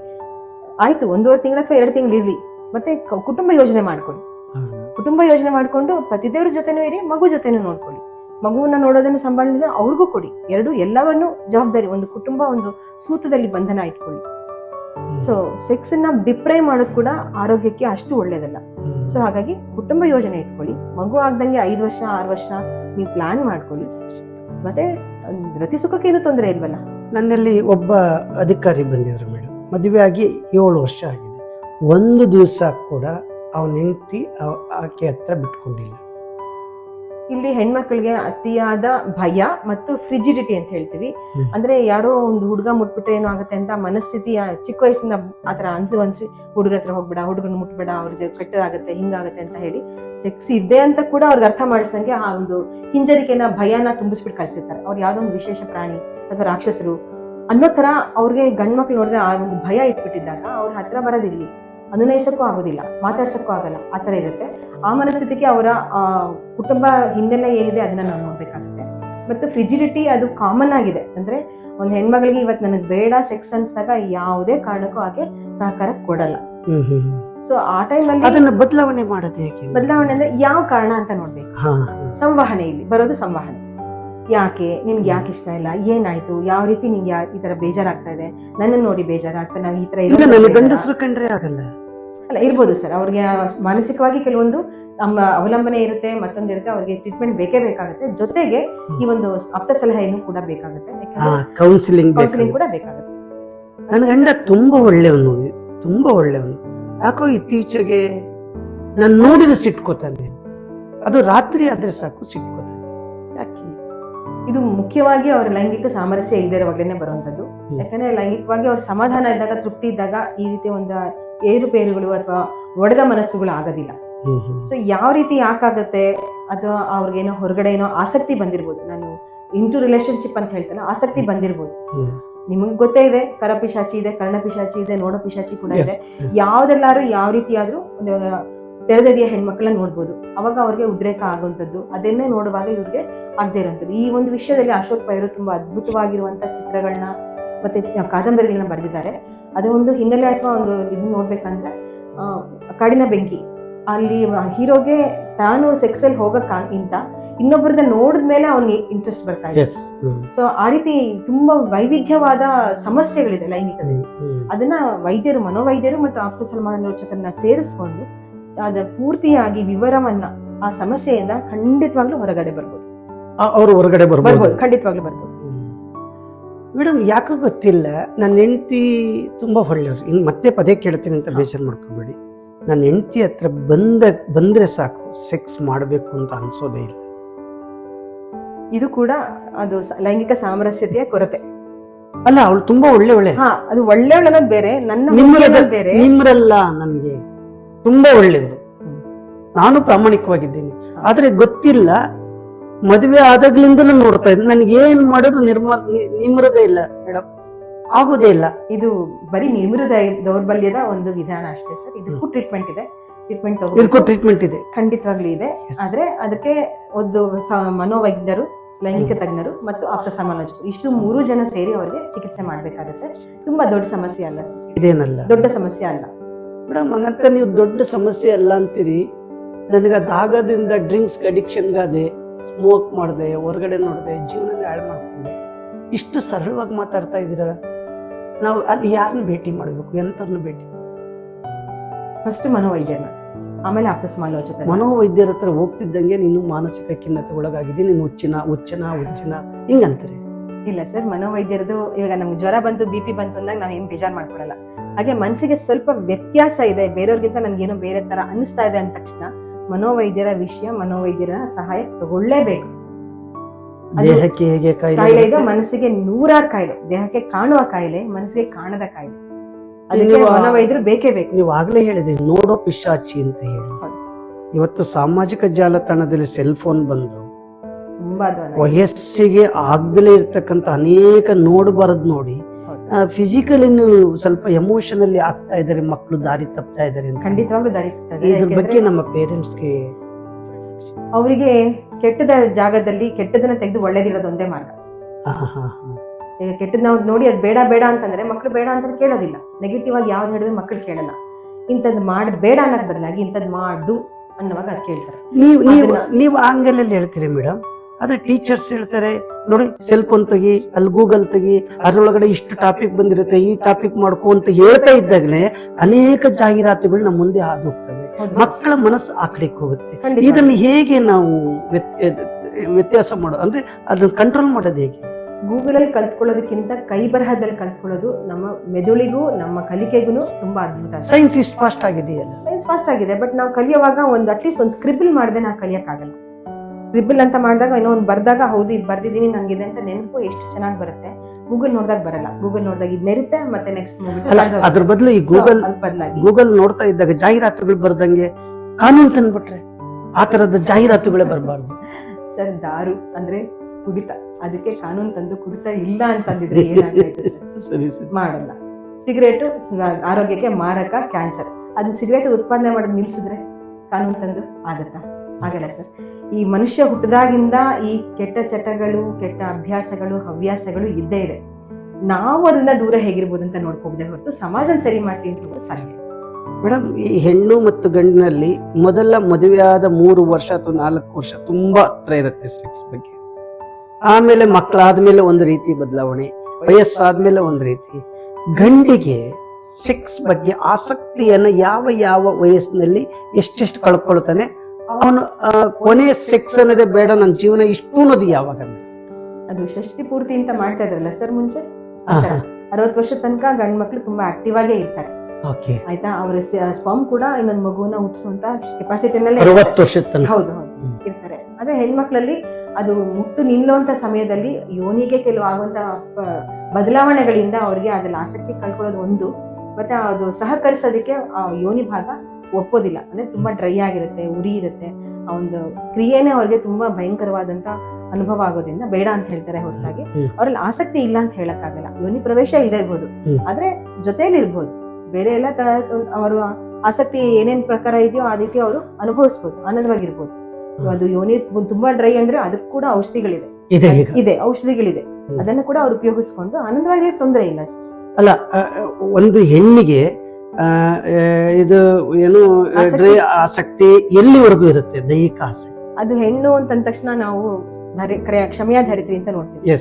ಆಯ್ತು ಒಂದೂವರೆ ತಿಂಗಳು ಅಥವಾ ಎರಡು ತಿಂಗಳು ಇರ್ಲಿ ಮತ್ತೆ ಕುಟುಂಬ ಯೋಜನೆ ಮಾಡ್ಕೊಳ್ಳಿ. ಕುಟುಂಬ ಯೋಜನೆ ಮಾಡ್ಕೊಂಡು ಪತಿದೇವ್ರ ಜೊತೆನೂ ಇರಿ ಮಗು ಜೊತೆನೂ ನೋಡ್ಕೊಳ್ಳಿ. ಮಗುವನ್ನ ನೋಡೋದನ್ನು ಸಂಭಾಳಿಸಿದ ಅವ್ರಿಗೂ ಕೊಡಿ. ಎರಡು ಎಲ್ಲವನ್ನು ಜವಾಬ್ದಾರಿ ಒಂದು ಕುಟುಂಬ ಒಂದು ಸೂತ್ರದಲ್ಲಿ ಬಂಧನ ಇಟ್ಕೊಳ್ಳಿ. ಸೊ ಸೆಕ್ಸ್ನ ಡಿಪ್ರೈವ್ ಮಾಡೋದು ಕೂಡ ಆರೋಗ್ಯಕ್ಕೆ ಅಷ್ಟು ಒಳ್ಳೇದಲ್ಲ. ಸೊ ಹಾಗಾಗಿ ಕುಟುಂಬ ಯೋಜನೆ ಇಟ್ಕೊಳ್ಳಿ. ಮಗು ಆಗ್ದಂಗೆ ಐದು ವರ್ಷ ಆರು ವರ್ಷ ನೀವು ಪ್ಲಾನ್ ಮಾಡ್ಕೊಳ್ಳಿ. ಮತ್ತೆ ರತಿ ಸುಖಕ್ಕೆ ಏನು ತೊಂದರೆ ಇಲ್ವಲ್ಲ? ನನ್ನಲ್ಲಿ ಒಬ್ಬ ಅಧಿಕಾರಿ ಬಂದಿದ್ರು ಮೇಡಮ್ ಮದುವೆ ಆಗಿ ಏಳು ವರ್ಷ ಆಗಿದೆ. ಒಂದು ದಿವಸ ಕೂಡ ಅವನ ಹೆಂಡತಿ ಆಕೆ ಹತ್ರ ಬಿಟ್ಕೊಂಡಿಲ್ಲ. ಇಲ್ಲಿ ಹೆಣ್ಮಕ್ಳಿಗೆ ಅತಿಯಾದ ಭಯ ಮತ್ತು ಫ್ರಿಜಿಡಿಟಿ ಅಂತ ಹೇಳ್ತೀವಿ. ಅಂದ್ರೆ ಯಾರೋ ಒಂದು ಹುಡುಗ ಮುಟ್ಬಿಟ್ರೆ ಏನೋ ಆಗುತ್ತೆ ಅಂತ ಮನಸ್ಥಿತಿ ಚಿಕ್ಕ ವಯಸ್ಸಿನ ಆತರ ಅನ್ಸಿ ಅನ್ಸಿ ಹುಡುಗರ ಹತ್ರ ಹೋಗ್ಬೇಡ ಹುಡುಗನ ಮುಟ್ಬೇಡ ಅವ್ರಿಗೆ ಕೆಟ್ಟದಾಗುತ್ತೆ ಹಿಂಗಾಗುತ್ತೆ ಅಂತ ಹೇಳಿ ಸೆಕ್ಸ್ ಇದೆ ಅಂತ ಕೂಡ ಅವ್ರಿಗೆ ಅರ್ಥ ಮಾಡಿಸಂಗೆ ಆ ಒಂದು ಹಿಂಜರಿಕೆನ ಭಯನ ತುಂಬಿಸ್ಬಿಟ್ಟು ಕಳ್ಸಿರ್ತಾರೆ. ಅವ್ರು ಯಾವ್ದೋ ಒಂದು ವಿಶೇಷ ಪ್ರಾಣಿ ಅಥವಾ ರಾಕ್ಷಸರು ಅನ್ನೋ ತರ ಅವ್ರಿಗೆ ಗಂಡ್ ಮಕ್ಳು ನೋಡಿದ್ರೆ ಆ ಒಂದು ಭಯ ಇಟ್ಬಿಟ್ಟಿದ್ದಾಗ ಅವ್ರ ಹತ್ರ ಬರೋದಿಲ್ಲಿ ಅನುನಯಿಸಕ್ಕೂ ಆಗೋದಿಲ್ಲ ಮಾತಾಡ್ಸೋಕ್ಕೂ ಆಗಲ್ಲ ಆ ಥರ ಇರುತ್ತೆ. ಆ ಮನಸ್ಥಿತಿಗೆ ಅವರ ಕುಟುಂಬ ಹಿನ್ನೆಲೆ ಏನಿದೆ ಅದನ್ನ ನಾವು ನೋಡಬೇಕಾಗುತ್ತೆ. ಮತ್ತು ಫ್ರಿಜಿಡಿಟಿ ಅದು ಕಾಮನ್ ಆಗಿದೆ. ಅಂದ್ರೆ ಒಂದು ಹೆಣ್ಮಗಳಿಗೆ ಇವತ್ತು ನನಗೆ ಬೇಡ ಸೆಕ್ಸ್ ಅನ್ಸಿದಾಗ ಯಾವುದೇ ಕಾರಣಕ್ಕೂ ಆಕೆ ಸಹಕಾರ ಕೊಡಲ್ಲ. ಸೊ ಆ ಟೈಮಲ್ಲಿ ಅದನ್ನ ಬದಲಾವಣೆ ಮಾಡೋದು ಬದಲಾವಣೆ ಅಂದ್ರೆ ಯಾವ ಕಾರಣ ಅಂತ ನೋಡ್ಬೇಕು. ಹಾ ಸಂವಹನೆ ಇಲ್ಲಿ ಬರೋದು ಸಂವಹನೆ. ಯಾಕೆ? ನಿನ್ಗೆ ಯಾಕೆ ಇಷ್ಟ ಇಲ್ಲ? ಏನಾಯ್ತು? ಯಾವ ರೀತಿ ನಿಂಗೆ ಈ ತರ ಬೇಜಾರಾಗ್ತಾ ಇದೆ? ನನ್ನನ್ನು ನೋಡಿ ಬೇಜಾರಾಗ್ತಾ ನಾವು ಈ ತರ ಇಲ್ಲ ನನ್ನ? ಗಂಡಸರು ಕಂಡ್ರೆ ಆಗಲ್ಲ. ಅಲ್ಲ ಇರ್ಬೋದು ಸರ್. ಅವ್ರಿಗೆ ಮಾನಸಿಕವಾಗಿ ಕೆಲವೊಂದು ಅವಲಂಬನೆ ಇರುತ್ತೆ ಮತ್ತೊಂದು ಇರುತ್ತೆ ಅವ್ರಿಗೆ ಟ್ರೀಟ್ಮೆಂಟ್ ಬೇಕೇ ಬೇಕಾಗುತ್ತೆ. ಜೊತೆಗೆ ಈ ಒಂದು ಆಪ್ತ ಸಲಹೆಯನ್ನು ಕೂಡ ಬೇಕಾಗುತ್ತೆ. ಕೌನ್ಸಿಲಿಂಗ್ ಕೌನ್ಸಿಲಿಂಗ್ ಕೂಡ ಬೇಕಾಗುತ್ತೆ. ನನ್ನ ಗಂಡ ತುಂಬಾ ಒಳ್ಳೆಯವನು ತುಂಬಾ ಒಳ್ಳೆಯವನು. ಯಾಕೋ ಇತ್ತೀಚೆಗೆ ನಾನು ನೋಡಿದ್ರೆ ಸಿಟ್ಕೋತಾನೆ. ಅದು ರಾತ್ರಿ ಆದ್ರೆ ಸಾಕು ಸಿಟ್ಕೋತಾನೆ. ಯಾಕೆ? ಇದು ಮುಖ್ಯವಾಗಿ ಅವರ ಲೈಂಗಿಕ ಸಾಮರಸ್ಯ ಇಲ್ಲದೆ ಇರುವಾಗಲೇ ಬರುವಂತದ್ದು ಯಾಕಂದ್ರೆ ಲೈಂಗಿಕವಾಗಿ ಅವ್ರ ಸಮಾಧಾನ ಇದ್ದಾಗ ತೃಪ್ತಿ ಇದ್ದಾಗ ಈ ರೀತಿ ಒಂದು ಏರುಪೇರುಗಳು ಅಥವಾ ಒಡೆದ ಮನಸ್ಸುಗಳು ಆಗೋದಿಲ್ಲ. ಸೊ ಯಾವ ರೀತಿ ಯಾಕಾಗತ್ತೆ ಅಥವಾ ಅವ್ರಿಗೇನೋ ಹೊರಗಡೆ ಏನೋ ಆಸಕ್ತಿ ಬಂದಿರ್ಬೋದು. ನಾನು ಇಂಟು ರಿಲೇಶನ್ಶಿಪ್ ಅಂತ ಹೇಳ್ತಲ್ಲ ಆಸಕ್ತಿ ಬಂದಿರ್ಬೋದು. ನಿಮಗೆ ಗೊತ್ತೇ ಇದೆ ಕರಪಿಶಾಚಿ ಇದೆ ಕರ್ಣ ಪಿಶಾಚಿ ಇದೆ ನೋಡಪಿಶಾಚಿ ಕೂಡ ಇದೆ. ಯಾವ್ದೆಲ್ಲಾರು ಯಾವ ರೀತಿಯಾದ್ರೂ ಒಂದು ತೆರೆದದಿಯ ಹೆಣ್ಮಕ್ಳನ್ನ ನೋಡ್ಬೋದು. ಅವಾಗ ಅವ್ರಿಗೆ ಉದ್ರೇಕ ಆಗುವಂಥದ್ದು ಅದನ್ನೇ ನೋಡುವಾಗ ಇವ್ರಿಗೆ ಆಗದೇ ಇರುವಂಥದ್ದು. ಈ ಒಂದು ವಿಷಯದಲ್ಲಿ ಅಶೋಕ್ ಪೈರು ತುಂಬಾ ಅದ್ಭುತವಾಗಿರುವಂತ ಚಿತ್ರಗಳನ್ನ ಮತ್ತೆ ಕಾದಂಬರಿಗಳನ್ನ ಬರೆದಿದ್ದಾರೆ. ಅದು ಒಂದು ಹಿನ್ನೆಲೆ ಅಥವಾ ಒಂದು ಇದು ನೋಡ್ಬೇಕಂದ್ರೆ ಆ, ಕಾಡಿನ ಬೆಂಕಿ. ಅಲ್ಲಿ ಹೀರೋಗೆ ತಾನು ಸೆಕ್ಸಲ್ಲಿ ಹೋಗಕ್ಕಿಂತ ಇನ್ನೊಬ್ಬರದ ನೋಡಿದ್ಮೇಲೆ ಅವ್ನಿಗೆ ಇಂಟ್ರೆಸ್ಟ್ ಬರ್ತಾ ಇದೆ. ಸೊ ಆ ರೀತಿ ತುಂಬಾ ವೈವಿಧ್ಯವಾದ ಸಮಸ್ಯೆಗಳಿದೆ ಲೈಂಗಿಕದಲ್ಲಿ ಅದನ್ನ ವೈದ್ಯರು ಮನೋವೈದ್ಯರು ಮತ್ತು ಆಫ್ಸರ್ ಸಲ್ಮಾನ್ ರೋಚಕರನ್ನ ಸೇರಿಸ್ಕೊಂಡು ಅದ ಪೂರ್ತಿಯಾಗಿ ವಿವರವನ್ನ ಆ ಸಮಸ್ಯೆಯಿಂದ ಖಂಡಿತವಾಗ್ಲೂ ಹೊರಗಡೆ ಬರ್ಬೋದು. ಅವರು ಹೊರಗಡೆ ಬರ್ಬೋದು ಖಂಡಿತವಾಗ್ಲೂ ಬರ್ಬೋದು. ಮೇಡಮ್ ಯಾಕೋ ಗೊತ್ತಿಲ್ಲ. ನನ್ನ ಹೆಂಡತಿ ತುಂಬಾ ಒಳ್ಳೆಯವ್ರು. ಇನ್ನು ಮತ್ತೆ ಪದೇ ಕೇಳ್ತೀನಿ ಅಂತ ಬೇಜಾರು ಮಾಡ್ಕೊಬೇಡಿ. ನನ್ನ ಹೆಂಡತಿ ಹತ್ರ ಬಂದ ಬಂದ್ರೆ ಸಾಕು. ಸೆಕ್ಸ್ ಮಾಡಬೇಕು ಅಂತ ಅನ್ಸೋದೇ ಇಲ್ಲ. ಇದು ಕೂಡ ಅದು ಸ- ಲೈಂಗಿಕ ಸಾಮರಸ್ಯತೆಯ ಕೊರತೆ. ಅಲ್ಲ ಅವಳು ತುಂಬಾ ಒಳ್ಳೆ ಒಳ್ಳೆ ಹಾ ಅದು ಒಳ್ಳೆ ಅನ್ನೋದು ಬೇರೆ ನನ್ನ ಅನ್ನೋದು ಬೇರೆ. ನಿಮ್ರಲ್ಲ ನನಗೆ. ತುಂಬಾ ಒಳ್ಳೆಯವರು. ನಾನು ಪ್ರಾಮಾಣಿಕವಾಗಿದ್ದೀನಿ. ಆದ್ರೆ ಗೊತ್ತಿಲ್ಲ ಮದುವೆ ಆದಾಗ್ಲಿಂದಲೂ ನೋಡ್ತಾ ಇದ್ದೆ. ನನಗೆ ಏನ್ ಮಾಡಿದ್ರು ನಿರ್ಮ ನಿಮೃದ ಇಲ್ಲ ಮೇಡಮ್ ಆಗೋದೇ ಇಲ್ಲ. ಇದು ಬರೀ ನಿಮೃದ ದೌರ್ಬಲ್ಯದ ಒಂದು ವಿಧಾನ ಅಷ್ಟೇ ಸರ್. ಇದಕ್ಕೂ ಟ್ರೀಟ್ಮೆಂಟ್ ಇದೆ. ಟ್ರೀಟ್ಮೆಂಟ್ ಇದಕ್ಕೂ ಟ್ರೀಟ್ಮೆಂಟ್ ಇದೆ. ಖಂಡಿತವಾಗ್ಲೂ ಇದೆ. ಆದ್ರೆ ಅದಕ್ಕೆ ಒಂದು ಮನೋವೈಜ್ಞರು ಲೈಂಗಿಕ ತಜ್ಞರು ಮತ್ತು ಆಪ್ತ ಸಮಾಲೋಚಕರು ಇಷ್ಟು ಮೂರು ಜನ ಸೇರಿ ಅವರಿಗೆ ಚಿಕಿತ್ಸೆ ಮಾಡಬೇಕಾಗುತ್ತೆ. ತುಂಬಾ ದೊಡ್ಡ ಸಮಸ್ಯೆ ಅಲ್ಲ. ಇದೇನಲ್ಲ? ದೊಡ್ಡ ಸಮಸ್ಯೆ ಅಲ್ಲ. ಮೇಡಮ್ ಹಂಗಂತ ನೀವು ದೊಡ್ಡ ಸಮಸ್ಯೆ ಅಲ್ಲ ಅಂತೀರಿ. ನನಗೆ ದಾಗದಿಂದ ಡ್ರಿಂಕ್ಸ್ ಅಡಿಕ್ಷನ್ಗಾದೆ ಸ್ಮೋಕ್ ಮಾಡಿದೆ ಹೊರಗಡೆ ನೋಡಿದೆ ಜೀವನ ಹಾಳು ಮಾಡ್ಕೊಂಡೆ. ಇಷ್ಟು ಸರಳವಾಗಿ ಮಾತಾಡ್ತಾ ಇದ್ದೀರ? ನಾವು ಅಲ್ಲಿ ಯಾರನ್ನ ಭೇಟಿ ಮಾಡಬೇಕು? ಎಂತರ್ನ ಭೇಟಿ ಫಸ್ಟ್ ಮನೋವೈದ್ಯನ. ಆಮೇಲೆ ಆಪ್ತ ಸಮಾಲೋಚಕರು ಮನೋವೈದ್ಯರ ಹತ್ರ ಹೋಗ್ತಿದ್ದಂಗೆ ನೀನು ಮಾನಸಿಕ ಖಿನ್ನತೆ ಒಳಗಾಗಿದೆ ನೀನು ಹುಚ್ಚಿನ ಹುಚ್ಚಿನ ಹುಚ್ಚಿನ ಹಿಂಗಂತಾರೆ ಇಲ್ಲ ಸರ್ ಮನೋವೈದ್ಯರದು ಇವಾಗ ನಮ್ಗೆ ಜ್ವರ ಬಂತು ಬಿ ಪಿ ಬಂತು ಅಂದಾಗ ನಾವು ಏನು ಬೇಜಾರು ಮಾಡ್ಕೊಡಲ್ಲ ಹಾಗೆ ಮನಸ್ಸಿಗೆ ಸ್ವಲ್ಪ ವ್ಯತ್ಯಾಸ ಇದೆ ಬೇರೆಯವ್ರಿಗಿಂತ ನನ್ಗೇನೋ ಬೇರೆ ತರ ಅನಿಸ್ತಾ ಇದೆ ಅಂದ ತಕ್ಷಣ ಮನೋವೈದ್ಯರ ವಿಷಯ ಮನೋವೈದ್ಯರ ಸಹಾಯ ತಗೊಳ್ಳೇಬೇಕು. ದೇಹಕ್ಕೆ ಹೇಗೆ ಕಾಯಿಲೆ ಈಗ ಮನಸ್ಸಿಗೆ ನೂರಾರು ಕಾಯಿಲೆ ದೇಹಕ್ಕೆ ಕಾಣುವ ಕಾಯಿಲೆ ಮನಸ್ಸಿಗೆ ಕಾಣದ ಕಾಯಿಲೆ. ಅದಕ್ಕೆ ಮನೋವೈದ್ಯರು ಬೇಕೇ ಬೇಕು. ನೀವು ಆಗ್ಲೇ ಹೇಳಿದ್ರಿ ನೋಡೋ ಪಿಶಾಚಿ ಅಂತ ಹೇಳಿ. ಇವತ್ತು ಸಾಮಾಜಿಕ ಜಾಲತಾಣದಲ್ಲಿ ಸೆಲ್ ಫೋನ್ ಬಂದು. ವಯಸ್ಸಿಗೆ ಆಗ್ಲೇ ಇರ್ತಕ್ಕಂಥ ಅನೇಕ ನೋಡಬಾರದು ನೋಡಿ ಹೌದು. ಫಿಸಿಕಲಿ ಸ್ವಲ್ಪ ಎಮೋಷನಲಿ ಆಗ್ತಾ ಇದ್ದಾರೆ ಮಕ್ಕಳು ದಾರಿ ತಪ್ತಾ ಇದ್ದಾರೆ ಖಂಡಿತವಾಗ್ಲೂ ದಾರಿ. ಇದ್ರ ಬಗ್ಗೆ ನಮ್ಮ ಪೇರೆಂಟ್ಸ್ಗೆ ಅವರಿಗೆ ಕೆಟ್ಟದ ಜಾಗದಲ್ಲಿ ಕೆಟ್ಟದನ್ನ ತೆಗೆದು ಒಳ್ಳೇದಿರೋದು ಒಂದೇ ಮಾರ್ಗ. ಈಗ ಕೆಟ್ಟದ್ ನಾವು ನೋಡಿ ಅದು ಬೇಡ ಬೇಡ ಅಂತಂದ್ರೆ ಮಕ್ಕಳು ಬೇಡ ಅಂತ ಕೇಳೋದಿಲ್ಲ. ನೆಗೆಟಿವ್ ಆಗಿ ಯಾವ್ದು ಹೇಳಿದ್ರೆ ಮಕ್ಕಳು ಕೇಳಲ್ಲ. ಇಂಥದ್ ಮಾಡ್ ಬೇಡ ಅನ್ನೋದ್ ಬದಲಾಗಿ ಇಂಥದ್ ಮಾಡು ಅನ್ನುವಾಗ ಅದು ಕೇಳ್ತಾರೆ. ನೀವು ನೀವು ನೀವು ಆಂಗಲಲ್ಲಿ ಹೇಳ್ತೀರಿ ಮೇಡಮ್ ಆದ್ರೆ ಟೀಚರ್ಸ್ ಹೇಳ್ತಾರೆ ನೋಡಿ ಸೆಲ್ ಫೋನ್ ತೆಗಿ ಅಲ್ಲಿ ಗೂಗಲ್ ತೆಗಿ ಅದ್ರೊಳಗಡೆ ಇಷ್ಟು ಟಾಪಿಕ್ ಬಂದಿರುತ್ತೆ ಈ ಟಾಪಿಕ್ ಮಾಡ್ಕೊ ಅಂತ ಹೇಳ್ತಾ ಇದ್ದಾಗಲೇ ಅನೇಕ ಜಾಹೀರಾತುಗಳು ನಮ್ಮ ಮುಂದೆ ಹಾದು ಹೋಗ್ತವೆ. ಮಕ್ಕಳ ಮನಸ್ಸು ಆ ಕಡೆಗೆ ಹೋಗುತ್ತೆ. ಇದನ್ನು ಹೇಗೆ ನಾವು ವ್ಯತ್- ವ್ಯತ್ಯಾಸ ಮಾಡೋದು ಅಂದ್ರೆ ಅದನ್ನ ಕಂಟ್ರೋಲ್ ಮಾಡೋದು ಹೇಗೆ? ಗೂಗಲ್ ಅಲ್ಲಿ ಕಲ್ತ್ಕೊಳ್ಳೋದಕ್ಕಿಂತ ಕೈ ಬರಹದಲ್ಲಿ ಕಲ್ತ್ಕೊಳ್ಳೋದು ನಮ್ಮ ಮೆದುಳಿಗೂ ನಮ್ಮ ಕಲಿಕೆಗೂ ತುಂಬಾ ಅದ್ಭುತ. ಸೈನ್ಸ್ ಇಷ್ಟು ಫಾಸ್ಟ್ ಆಗಿದೆಯಲ್ಲ ಸೈನ್ಸ್ ಫಾಸ್ಟ್ ಆಗಿದೆ ಬಟ್ ನಾವು ಕಲಿಯುವಾಗ ಒಂದು ಅಟ್ಲೀಸ್ಟ್ ಒಂದು ಸ್ಕ್ರಿಬಲ್ ಮಾಡದೆ ನಾವು ಕಲಿಯಕ್ಕಾಗಲ್ಲ. ಸ್ಕ್ರಿಬಲ್ ಅಂತ ಮಾಡಿದಾಗ ಏನೋ ಒಂದು ಬರ್ದಾಗ ಹೌದು ಇದು ಬರ್ದಿದ್ದೀನಿ ಇದೆ ಅಂತ ನೆನಪು ಎಷ್ಟು ಚೆನ್ನಾಗಿ ಬರುತ್ತೆ. ಗೂಗಲ್ ನೋಡಿದಾಗ ಬರಲ್ಲ. ಗೂಗಲ್ ನೋಡಿದಾಗ ಇದು ನೆರುತ್ತೆ ಮತ್ತೆ ನೆಕ್ಸ್ಟ್ ಮೂವಿ ಅದ್ರ ಬದಲು ಈ ಗೂಗಲ್ ಗೂಗಲ್ ನೋಡ್ತಾ ಇದ್ದಾಗ ಜಾಹೀರಾತುಗಳು ಬರ್ದಂಗೆ ಕಾನೂನು ತಂದ್ಬಿಟ್ರೆ ಆ ತರದ ಜಾಹೀರಾತುಗಳೇ ಬರಬಾರ್ದು. ಸರ್ ದಾರು ಅಂದ್ರೆ ಕುಡಿತ. ಅದಕ್ಕೆ ಕಾನೂನು ತಂದು ಕುಡಿತ ಇಲ್ಲ ಅಂತಂದಿದ್ರೆ ಮಾಡಲ್ಲ. ಸಿಗರೇಟು ಆರೋಗ್ಯಕ್ಕೆ ಮಾರಕ ಕ್ಯಾನ್ಸರ್. ಅದನ್ನ ಸಿಗರೇಟ್ ಉತ್ಪಾದನೆ ಮಾಡೋದು ನಿಲ್ಸಿದ್ರೆ ಕಾನೂನು ತಂದು ಆಗತ್ತಾ? ಆಗಲ್ಲ ಸರ್. ಈ ಮನುಷ್ಯ ಹುಟ್ಟದಾಗಿಂದ ಈ ಕೆಟ್ಟ ಚಟಗಳು, ಕೆಟ್ಟ ಅಭ್ಯಾಸಗಳು, ಹವ್ಯಾಸಗಳು ಇದ್ದೇ ಇದೆ. ನಾವು ಅದನ್ನ ದೂರ ಹೇಗಿರ್ಬೋದು ಅಂತ ನೋಡ್ಕೋಬೋದೇ ಹೊರತು ಸಮಾಜನ ಸರಿ ಮಾಡ್ತೀವಿ ಸಾಧ್ಯ ಮೇಡಮ್, ಈ ಹೆಣ್ಣು ಮತ್ತು ಗಂಡಿನಲ್ಲಿ ಮೊದಲ ಮದುವೆಯಾದ ಮೂರು ವರ್ಷ ಅಥವಾ ನಾಲ್ಕು ವರ್ಷ ತುಂಬಾ ಹತ್ರ ಇರುತ್ತೆ ಸೆಕ್ಸ್ ಬಗ್ಗೆ. ಆಮೇಲೆ ಮಕ್ಕಳಾದ್ಮೇಲೆ ಒಂದು ರೀತಿ ಬದಲಾವಣೆ, ವಯಸ್ಸಾದ್ಮೇಲೆ ಒಂದು ರೀತಿ. ಗಂಡಿಗೆ ಸೆಕ್ಸ್ ಬಗ್ಗೆ ಆಸಕ್ತಿಯನ್ನು ಯಾವ ಯಾವ ವಯಸ್ಸಿನಲ್ಲಿ ಎಷ್ಟೆಷ್ಟು ಕಳ್ಕೊಳ್ತಾನೆ ಅವನು ಕೊನೆ ಸೆಕ್ಸ್ ಅನ್ನೋದೇ ಬೇಡ ನನ್ನ ಜೀವನ ಇಷ್ಟು ಅನ್ನೋದು ಯಾವಾಗ ಅದು ಷಷ್ಠಿ ಪೂರ್ತಿ ಅಂತ ಮಾಡ್ತಾ ಇದ್ರಲ್ಲ ಸರ್ ಮುಂಚೆ. ಅರವತ್ತು ವರ್ಷ ತನಕ ಗಂಡ್ ಮಕ್ಳು ತುಂಬಾ ಆಕ್ಟಿವ್ ಆಗೇ ಇರ್ತಾರೆ. ಆಯ್ತಾ? ಅವರ ಸ್ಪಮ್ ಕೂಡ ಇನ್ನೊಂದು ಮಗುವನ್ನ ಹುಟ್ಟಿಸುವಂತ ಕೆಪಾಸಿಟಿನಲ್ಲೇ ವರ್ಷದ ಹೌದು ಹೌದು. ಇರ್ತಾರೆ. ಅದೇ ಹೆಣ್ಮಕ್ಳಲ್ಲಿ ಅದು ಮುಟ್ಟು ನಿಲ್ಲುವಂತ ಸಮಯದಲ್ಲಿ ಯೋನಿಗೆ ಕೆಲವು ಆಗುವಂತ ಬದಲಾವಣೆಗಳಿಂದ ಅವ್ರಿಗೆ ಅದ್ರಲ್ಲಿ ಆಸಕ್ತಿ ಕಳ್ಕೊಳ್ಳೋದು ಒಂದು. ಮತ್ತೆ ಅದು ಸಹಕರಿಸೋದಕ್ಕೆ ಆ ಯೋನಿ ಭಾಗ ಒಪ್ಪೋದಿಲ್ಲ. ಅಂದ್ರೆ ತುಂಬಾ ಡ್ರೈ ಆಗಿರುತ್ತೆ ಉರಿ ಇರುತ್ತೆ. ಆ ಒಂದು ಕ್ರಿಯೆನೇ ಅವ್ರಿಗೆ ತುಂಬಾ ಭಯಂಕರವಾದಂತ ಅನುಭವ ಆಗೋದ್ರಿಂದ ಬೇಡ ಅಂತ ಹೇಳ್ತಾರೆ ಹೊರತಾಗಿ. ಅವ್ರಲ್ಲಿ ಆಸಕ್ತಿ ಇಲ್ಲ ಅಂತ ಹೇಳಕ್ಕಾಗಲ್ಲ. ಯೋನಿ ಪ್ರವೇಶ ಇಲ್ಲದೆ ಇರ್ಬೋದು. ಆದ್ರೆ ಜೊತೆಯಲ್ಲಿ ಇರ್ಬೋದು. ಬೇರೆ ಎಲ್ಲ ತರ ಅವರು ಆಸಕ್ತಿ ಏನೇನ್ ಪ್ರಕಾರ ಇದೆಯೋ ಆ ರೀತಿ ಅವರು ಅನುಭವಿಸ್ಬೋದು ಆನಂದವಾಗಿರ್ಬೋದು. ಅದು ಯೋನಿ ತುಂಬಾ ಡ್ರೈ ಅಂದ್ರೆ ಅದಕ್ಕೆ ಕೂಡ ಔಷಧಿಗಳಿದೆ. ಇದೆ ಇದೆ ಔಷಧಿಗಳಿದೆ. ಅದನ್ನು ಕೂಡ ಅವ್ರು ಉಪಯೋಗಿಸ್ಕೊಂಡು ಆನಂದವಾಗಿ ತೊಂದರೆ ಇಲ್ಲ ಅಲ್ಲ ಒಂದು ಹೆಣ್ಣಿಗೆ ಇದು ಏನು ಆಸಕ್ತಿ. ಆಸಕ್ತಿ ಎಲ್ಲಿವರೆಗೂ ಇರುತ್ತೆ? ದೈಹಿಕ ಆಸಕ್ತಿ. ಅದು ಹೆಣ್ಣು ಅಂತಂದ ತಕ್ಷಣ ನಾವು ಕ್ಷಮೆಯ ಧರಿತ್ರಿ ಅಂತ ನೋಡ್ತೀವಿ.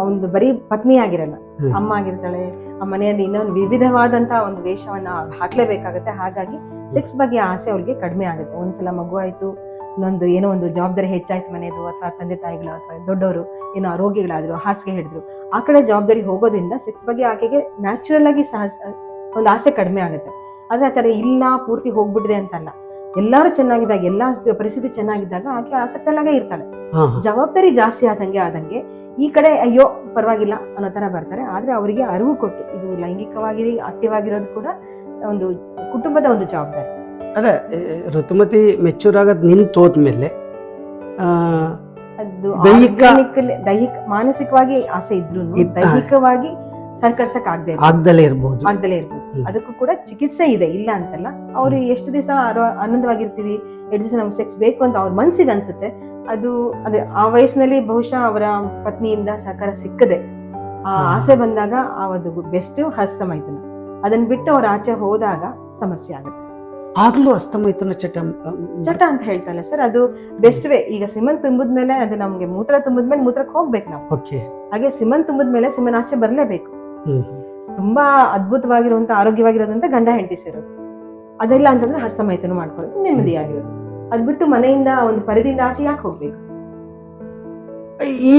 ಅವನು ಬರೀ ಪತ್ನಿ ಆಗಿರಲ್ಲ. ಅಮ್ಮ ಆಗಿರ್ತಾಳೆ ಆ ಮನೆಯಲ್ಲಿ ಇನ್ನೊಂದು ವಿವಿಧವಾದಂತ ಒಂದು ವೇಷವನ್ನ ಹಾಕ್ಲೇಬೇಕಾಗತ್ತೆ. ಹಾಗಾಗಿ ಸೆಕ್ಸ್ ಬಗ್ಗೆ ಆಸೆ ಅವ್ರಿಗೆ ಕಡಿಮೆ ಆಗುತ್ತೆ. ಒಂದ್ಸಲ ಮಗು ಆಯ್ತು ಇನ್ನೊಂದು ಏನೋ ಒಂದು ಜವಾಬ್ದಾರಿ ಹೆಚ್ಚಾಯ್ತು ಮನೆಯದು ಅಥವಾ ತಂದೆ ತಾಯಿಗಳು ಅಥವಾ ದೊಡ್ಡವರು ಏನೋ ಆರೋಗ್ಯಗಳಾದ್ರು ಹಾಸಿಗೆ ಹಿಡಿದ್ರು. ಆ ಕಡೆ ಜವಾಬ್ದಾರಿ ಹೋಗೋದ್ರಿಂದ ಸೆಕ್ಸ್ ಬಗ್ಗೆ ಆಕೆಗೆ ನ್ಯಾಚುರಲ್ ಆಗಿ ಸಹ ಒಂದು ಆಸೆ ಕಡಿಮೆ ಆಗುತ್ತೆ. ಆದರೆ ಆ ಥರ ಇಲ್ಲ ಪೂರ್ತಿ ಹೋಗ್ಬಿಟ್ಟಿದೆ ಅಂತಲ್ಲ. ಎಲ್ಲರೂ ಚೆನ್ನಾಗಿದ್ದಾಗ ಎಲ್ಲಾ ಪರಿಸ್ಥಿತಿ ಚೆನ್ನಾಗಿದ್ದಾಗ ಆಕೆ ಆಸಕ್ತಲಾಗೆ ಇರ್ತಾಳೆ. ಜವಾಬ್ದಾರಿ ಜಾಸ್ತಿ ಆದಂಗೆ ಆದಂಗೆ ಈ ಕಡೆ ಅಯ್ಯೋ ಪರವಾಗಿಲ್ಲ ಅನ್ನೋ ತರ ಬರ್ತಾರೆ. ಆದ್ರೆ ಅವರಿಗೆ ಅರಿವು ಕೊಟ್ಟು ಇದು ಲೈಂಗಿಕವಾಗಿ ಆಕ್ಟಿವ್ ಆಗಿರೋದು ಕೂಡ ಒಂದು ಕುಟುಂಬದ ಒಂದು ಜವಾಬ್ದಾರಿ. ಅದೇ ಋತುಮತಿ ಮೆಚೂರ್ ಆಗೋದ್ ನಿಂತು ಹೋದ್ಮೇಲೆ ಅದು ದೈಹಿಕ- ದೈಹಿಕ ಮಾನಸಿಕವಾಗಿ ಆಸೆ ಇದ್ರು ದೈಹಿಕವಾಗಿ ಸಹಕರಿಸಕ್ ಆಗದೆ ಆಗ್ದಲೇ ಇರ್ಬೋದು. ಆಗ್ದಲೇ ಇರ್ಬೋದು. ಅದಕ್ಕೂ ಕೂಡ ಚಿಕಿತ್ಸೆ ಇದೆ ಇಲ್ಲ ಅಂತಲ್ಲ. ಅವ್ರು ಎಷ್ಟು ದಿವಸ ಆನಂದವಾಗಿರ್ತೀವಿ ಎಷ್ಟು ದಿವಸ ನಮ್ಗೆ ಸೆಕ್ಸ್ ಬೇಕು ಅಂತ ಅವ್ರ ಮನ್ಸಿಗೆ ಅನ್ಸುತ್ತೆ. ಅದು ಅದೇ ಆ ವಯಸ್ಸಿನಲ್ಲಿ ಬಹುಶಃ ಅವರ ಪತ್ನಿಯಿಂದ ಸಹಕಾರ ಸಿಕ್ಕದೆ. ಆ ಆಸೆ ಬಂದಾಗ ಅದು ಬೆಸ್ಟ್ ಹಸ್ತಮೈಥುನ ಅದನ್ನ ಬಿಟ್ಟು ಅವ್ರ ಆಚೆ ಹೋದಾಗ ಸಮಸ್ಯೆ ಆಗುತ್ತೆ. ಆಗ್ಲೂ ಅಸ್ತಮೈತನ ಚಟ ಚಟ ಅಂತ ಹೇಳ್ತಲ್ಲ ಸರ್ ಅದು ಬೆಸ್ಟ್ ವೇ ಈಗ ಸಿಮನ್ ತುಂಬಿದ್ಮೇಲೆ ಅದು ನಮ್ಗೆ ಮೂತ್ರ ತುಂಬಿದ್ಮೇಲೆ ಮೂತ್ರಕ್ಕೆ ಹೋಗ್ಬೇಕು ನಾವು. ಹಾಗೆ ಸಿಮನ್ ತುಂಬಿದ್ಮೇಲೆ ಸಿಮನ್ ಆಚೆ ಬರ್ಲೇಬೇಕು. ತುಂಬಾ ಅದ್ಭುತವಾಗಿರುವಂತ ಆರೋಗ್ಯವಾಗಿರೋದಂತ ಗಂಡ ಹೆಂಡತಿ ಸೇರೋದು ಅದೆಲ್ಲ ಅಂತಂದ್ರೆ ಹಸ್ತಮೈತನು ಮಾಡ್ಕೊಳ್ಳೋದು ನೆಮ್ಮದಿಯಾಗಿರೋದು ಅದ್ ಬಿಟ್ಟು ಮನೆಯಿಂದ ಒಂದು ಪರಿಧಿಯಿಂದ ಆಚೆ ಯಾಕೆ ಹೋಗ್ಬೇಕು? ಈ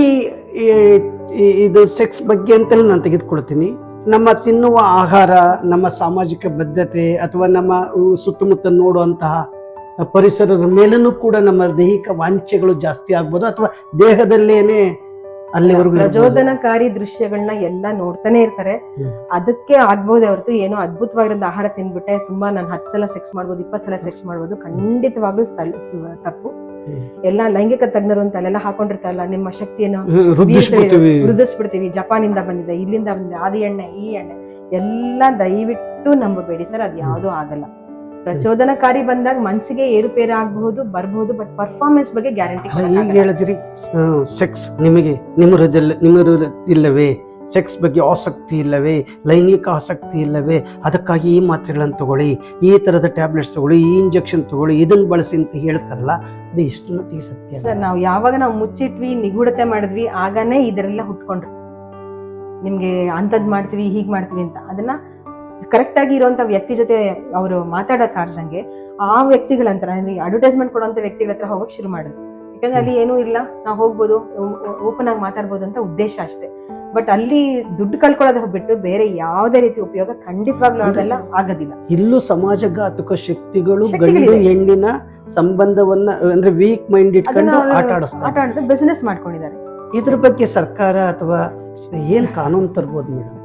ಇದು ಸೆಕ್ಸ್ ಬಗ್ಗೆ ಅಂತಲೇ ನಾನು ತೆಗೆದುಕೊಳ್ತೀನಿ. ನಮ್ಮ ತಿನ್ನುವ ಆಹಾರ, ನಮ್ಮ ಸಾಮಾಜಿಕ ಬದ್ಧತೆ ಅಥವಾ ನಮ್ಮ ಸುತ್ತಮುತ್ತ ನೋಡುವಂತಹ ಪರಿಸರದ ಮೇಲೂ ಕೂಡ ನಮ್ಮ ದೈಹಿಕ ವಾಂಚೆಗಳು ಜಾಸ್ತಿ ಆಗ್ಬೋದು ಅಥವಾ ದೇಹದಲ್ಲೇನೆ ಅಲ್ಲಿವರೆಗೂ. ಪ್ರಚೋದನಕಾರಿ ದೃಶ್ಯಗಳನ್ನ ಎಲ್ಲಾ ನೋಡ್ತಾನೆ ಇರ್ತಾರೆ. ಅದಕ್ಕೆ ಆಗ್ಬೋದೇ ಹೊರತು ಏನೋ ಅದ್ಭುತವಾಗಿರೋ ಆಹಾರ ತಿಂದ್ಬಿಟ್ಟೆ ತುಂಬಾ ನಾನು ಹತ್ತು ಸಲ ಸೆಕ್ಸ್ ಮಾಡ್ಬೋದು ಇಪ್ಪತ್ತು ಸಲ ಸೆಕ್ಸ್ ಮಾಡ್ಬೋದು ಖಂಡಿತವಾಗ್ಲೂ ತಪ್ಪು. ಎಲ್ಲ ಲೈಂಗಿಕ ತಜ್ಞರು ಅಂತ ಅಲ್ಲೆಲ್ಲ ಹಾಕೊಂಡಿರ್ತಾರಲ್ಲ ನಿಮ್ಮ ಶಕ್ತಿಯನ್ನು ವೃದ್ಧಿಸ್ಬಿಡ್ತೀವಿ ಜಪಾನಿಂದ ಬಂದಿದೆ ಇಲ್ಲಿಂದ ಬಂದಿದೆ ಅದು ಎಣ್ಣೆ ಈ ಎಣ್ಣೆ. ಎಲ್ಲ ದಯವಿಟ್ಟು ನಂಬಬೇಡಿ ಸರ್ ಅದು ಯಾವ್ದೂ ಆಗಲ್ಲ. ಪ್ರಚೋದನಕಾರಿ ಬಂದಾಗ ಮನಸ್ಸಿಗೆ ಏರುಪೇರು ಆಗಬಹುದು ಬರಬಹುದು ಬಟ್ ಪರ್ಫಾರ್ಮೆನ್ಸ್ ಬಗ್ಗೆ ಗ್ಯಾರಂಟಿ ಈಗ ಹೇಳಿದ್ರಿ. ಸೆಕ್ಸ್ ನಿಮಗೆ ನಿಮ್ಮ ಹೃದಯ ನಿಮ್ಮ ಇಲ್ಲವೇ? ಸೆಕ್ಸ್ ಬಗ್ಗೆ ಆಸಕ್ತಿ ಇಲ್ಲವೇ? ಲೈಂಗಿಕ ಆಸಕ್ತಿ ಇಲ್ಲವೇ? ಅದಕ್ಕಾಗಿ ಈ ಮಾತ್ರೆಗಳನ್ನು ತಗೊಳ್ಳಿ. ಈ ಥರದ ಟ್ಯಾಬ್ಲೆಟ್ಸ್ ತಗೊಳ್ಳಿ ಈ ಇಂಜೆಕ್ಷನ್ ತಗೊಳ್ಳಿ ಇದನ್ನ ಬಳಸಿ ಅಂತ ಹೇಳ್ತಾರಲ್ಲ ಅದು ಎಷ್ಟು ಮಟ್ಟಿಗೆ ಸತ್ಯ ಸರ್ ನಾವು ಯಾವಾಗ ನಾವು ಮುಚ್ಚಿಟ್ವಿ ನಿಗೂಢತೆ ಮಾಡಿದ್ವಿ ಆಗಾನೇ ಇದರೆಲ್ಲ ಹುಟ್ಕೊಂಡ್ರು. ನಿಮ್ಗೆ ಅಂಥದ್ ಮಾಡ್ತೀವಿ ಹೀಗ್ ಮಾಡ್ತೀವಿ ಅಂತ. ಅದನ್ನ ಕರೆಕ್ಟ್ ಆಗಿ ಇರುವಂತ ವ್ಯಕ್ತಿ ಜೊತೆ ಅವರು ಮಾತಾಡಕ್ ಆಗ್ದಂಗೆ ಆ ವ್ಯಕ್ತಿಗಳ ಹತ್ರ ಅಡ್ವರ್ಟೈಸ್ಮೆಂಟ್ ಕೊಡುವಂತ ವ್ಯಕ್ತಿಗಳ ಹತ್ರ ಹೋಗಕ್ ಶುರು ಮಾಡಿದ್ರು. ಯಾಕಂದ್ರೆ ಅಲ್ಲಿ ಏನೂ ಇಲ್ಲ ನಾವು ಹೋಗ್ಬೋದು ಓಪನ್ ಆಗಿ ಮಾತಾಡ್ಬೋದು ಅಂತ ಉದ್ದೇಶ ಅಷ್ಟೇ. ಬಟ್ ಅಲ್ಲಿ ದುಡ್ಡು ಕಳ್ಕೊಳ್ಳೋದು ಬಿಟ್ಟು ಬೇರೆ ಯಾವುದೇ ರೀತಿ ಉಪಯೋಗ ಖಂಡಿತವಾಗ್ಲೂ ಆಗಲ್ಲ ಆಗೋದಿಲ್ಲ. ಇಲ್ಲೂ ಸಮಾಜಘಾತುಕ ಶಕ್ತಿಗಳು ಗಂಡು. ಹೆಣ್ಣಿನ ಸಂಬಂಧವನ್ನ ಅಂದ್ರೆ ವೀಕ್ ಮೈಂಡ್ ಇಟ್ಕೊಂಡು ಆಟ ಆಡಿಸ್ತಾರೆ ಆಡಿದ್ರೆ ಮಾಡ್ಕೊಂಡಿದ್ದಾರೆ. ಇದ್ರ ಬಗ್ಗೆ ಸರ್ಕಾರ ಅಥವಾ ಏನ್ ಕಾನೂನು ತರ್ಬೋದು ಮೇಡಮ್?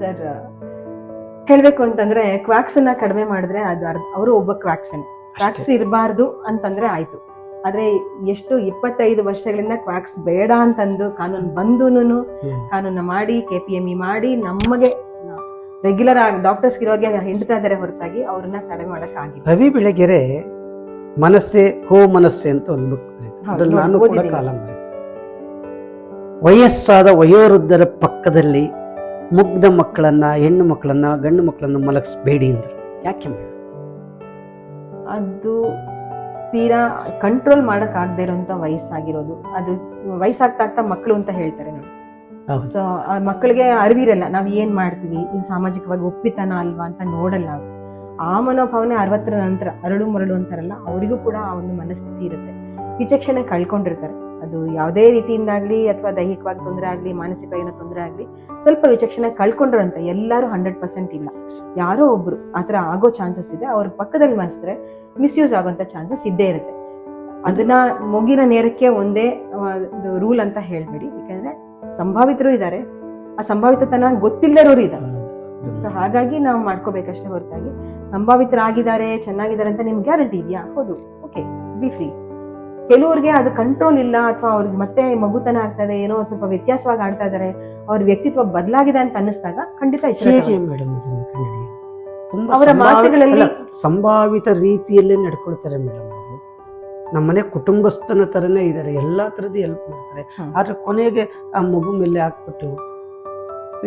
ಸರ್ ಹೇಳ್ಬೇಕು ಅಂತಂದ್ರೆ ಕ್ವಾಕ್ಸ್ ಅನ್ನ ಕಡಿಮೆ ಮಾಡಿದ್ರೆ ಅದು ಅವರು ಒಬ್ಬ ಕ್ವಾಕ್ಸನ್ ಕ್ವಾಕ್ಸ್ ಇರಬಾರ್ದು ಅಂತಂದ್ರೆ ಆಯ್ತು. ಆದ್ರೆ ಎಷ್ಟು ಇಪ್ಪತ್ತೈದು ವರ್ಷಗಳಿಂದ ಕ್ವಾಕ್ಸ್ ಬೇಡ ಅಂತಂದು ಕಾನೂನು ಬಂದೂನು ಕಾನೂನು ಮಾಡಿ ಕೆ ಪಿ ಎಂ ಇ ಮಾಡಿ ನಮಗೆ ರೆಗ್ಯುಲರ್ ಆಗಿ ಡಾಕ್ಟರ್ಸ್ ಇರೋಗೆ ಹಿಂಡ್ತಾ ಇದಾರೆ ಹೊರತಾಗಿ ಅವ್ರನ್ನ ಕಡಿಮೆ ಮಾಡಕ್ ಆಗಿಲ್ಲ. ರವಿ ಬೆಳಗೆರೆ ಮನಸ್ಸೆ ಹೋ ಮನಸ್ಸೆ ಅಂತ ಒಂದು ಬುಕ್ ಅದ್ರಲ್ಲಿ ನಾನು ಕೂಡ. ಕಾಲಂ. ವಯಸ್ಸಾದ ವಯೋವೃದ್ಧರ ಪಕ್ಕದಲ್ಲಿ ಮುಗ್ಧ ಮಕ್ಕಳನ್ನ ಹೆಣ್ಣು ಮಕ್ಕಳನ್ನ ಗಂಡು ಮಕ್ಕಳನ್ನ ಮಲಗಿಸ್ಬೇಡಿ ಅಂದರು. ಯಾಕೆ ಮೇಡಮ್ ಅದು ತೀರಾ ಕಂಟ್ರೋಲ್ ಮಾಡಕ್ ಆಗದೆ ಇರುವಂತ ವಯಸ್ಸಾಗಿರೋದು. ಅದು ವಯಸ್ಸಾಗ್ತಾ ಆಗ್ತಾ ಮಕ್ಕಳು ಅಂತ ಹೇಳ್ತಾರೆ ನೋಡಿ. ಸೊ ಆ ಮಕ್ಕಳಿಗೆ ಅರಿವಿರಲ್ಲ ನಾವ್ ಏನ್ ಮಾಡ್ತೀವಿ? ಇದು ಸಾಮಾಜಿಕವಾಗಿ ಒಪ್ಪಿತನ ಅಲ್ವಾ ಅಂತ ನೋಡಲ್ಲ ಅವ್ರು. ಆ ಮನೋಭಾವನೆ ಅರವತ್ತರ ನಂತರ ಅರಳು ಮರಳು ಅಂತಾರಲ್ಲ ಅವರಿಗೂ ಕೂಡ ಆ ಒಂದು ಮನಸ್ಥಿತಿ ಇರುತ್ತೆ. ವಿಚಕ್ಷಣೆ ಕಳ್ಕೊಂಡಿರ್ತಾರೆ. ಅದು ಯಾವುದೇ ರೀತಿಯಿಂದಾಗಲಿ ಅಥವಾ ದೈಹಿಕವಾಗಿ ತೊಂದರೆ ಆಗಲಿ ಮಾನಸಿಕ ಏನೋ ತೊಂದರೆ ಆಗಲಿ, ಸ್ವಲ್ಪ ವಿಚಕ್ಷಣೆ ಕಳ್ಕೊಂಡ್ರು ಎಲ್ಲರೂ ಹಂಡ್ರೆಡ್ ಪರ್ಸೆಂಟ್ ಇಲ್ಲ. ಯಾರೋ ಒಬ್ರು ಥರ ಆಗೋ ಚಾನ್ಸಸ್ ಇದೆ, ಅವ್ರ ಪಕ್ಕದಲ್ಲಿ ಮಾಡಿಸಿದ್ರೆ ಮಿಸ್ಯೂಸ್ ಆಗೋಂಥ ಚಾನ್ಸಸ್ ಇದ್ದೇ ಇರುತ್ತೆ. ಅದನ್ನ ಮುಗಿನ ನೇರಕ್ಕೆ ಒಂದೇ ರೂಲ್ ಅಂತ ಹೇಳಬೇಡಿ. ಯಾಕಂದ್ರೆ ಸಂಭಾವಿತರು ಇದ್ದಾರೆ. ಆ ಸಂಭಾವಿತತನ ಗೊತ್ತಿಲ್ಲದವರು ಇದ್ದಾರೆ. ಸೊ ಹಾಗಾಗಿ ನಾವು ಮಾಡ್ಕೋಬೇಕಷ್ಟೇ ಹೊರತಾಗಿ. ಸಂಭಾವಿತರಾಗಿದ್ದಾರೆ, ಚೆನ್ನಾಗಿದ್ದಾರೆ ಅಂತ ನಿಮ್ಗೆ ಗ್ಯಾರಂಟಿ ಇದೆಯಾ? ಹೌದು. ಓಕೆ ಬಿ ಫ್ರೀ ಕೆಲವ್ರಿಗೆ ಅದು ಕಂಟ್ರೋಲ್ ಇಲ್ಲ ಅಥವಾ ಅವ್ರಿಗೆ ಮತ್ತೆ ಮಗುತನ ಆಗ್ತದೆ ಏನೋ ಒಂದ್ ಸ್ವಲ್ಪ ವ್ಯತ್ಯಾಸವಾಗಿ ಆಡ್ತಾ ಇದ್ದಾರೆ ಅವ್ರ ವ್ಯಕ್ತಿತ್ವ ಬದಲಾಗಿದೆ ಅಂತ ಅನ್ನಿಸ್ದಾಗ ಖಂಡಿತ ಅವರ. ಮಾತುಗಳಲ್ಲಿ- ಸಂಭಾವಿತ ರೀತಿಯಲ್ಲೇ ನಡ್ಕೊಳ್ತಾರೆ ಮೇಡಮ್ ಅವರು. ನಮ್ಮನೆ ಕುಟುಂಬಸ್ಥನ ತರನೇ ಇದ್ದಾರೆ ಎಲ್ಲಾ ತರದ ಹೆಲ್ಪ್ ಮಾಡ್ತಾರೆ. ಆದ್ರೆ ಕೊನೆಗೆ ಆ ಮಗು ಮೇಲೆ ಹಾಕ್ಬಿಟ್ಟು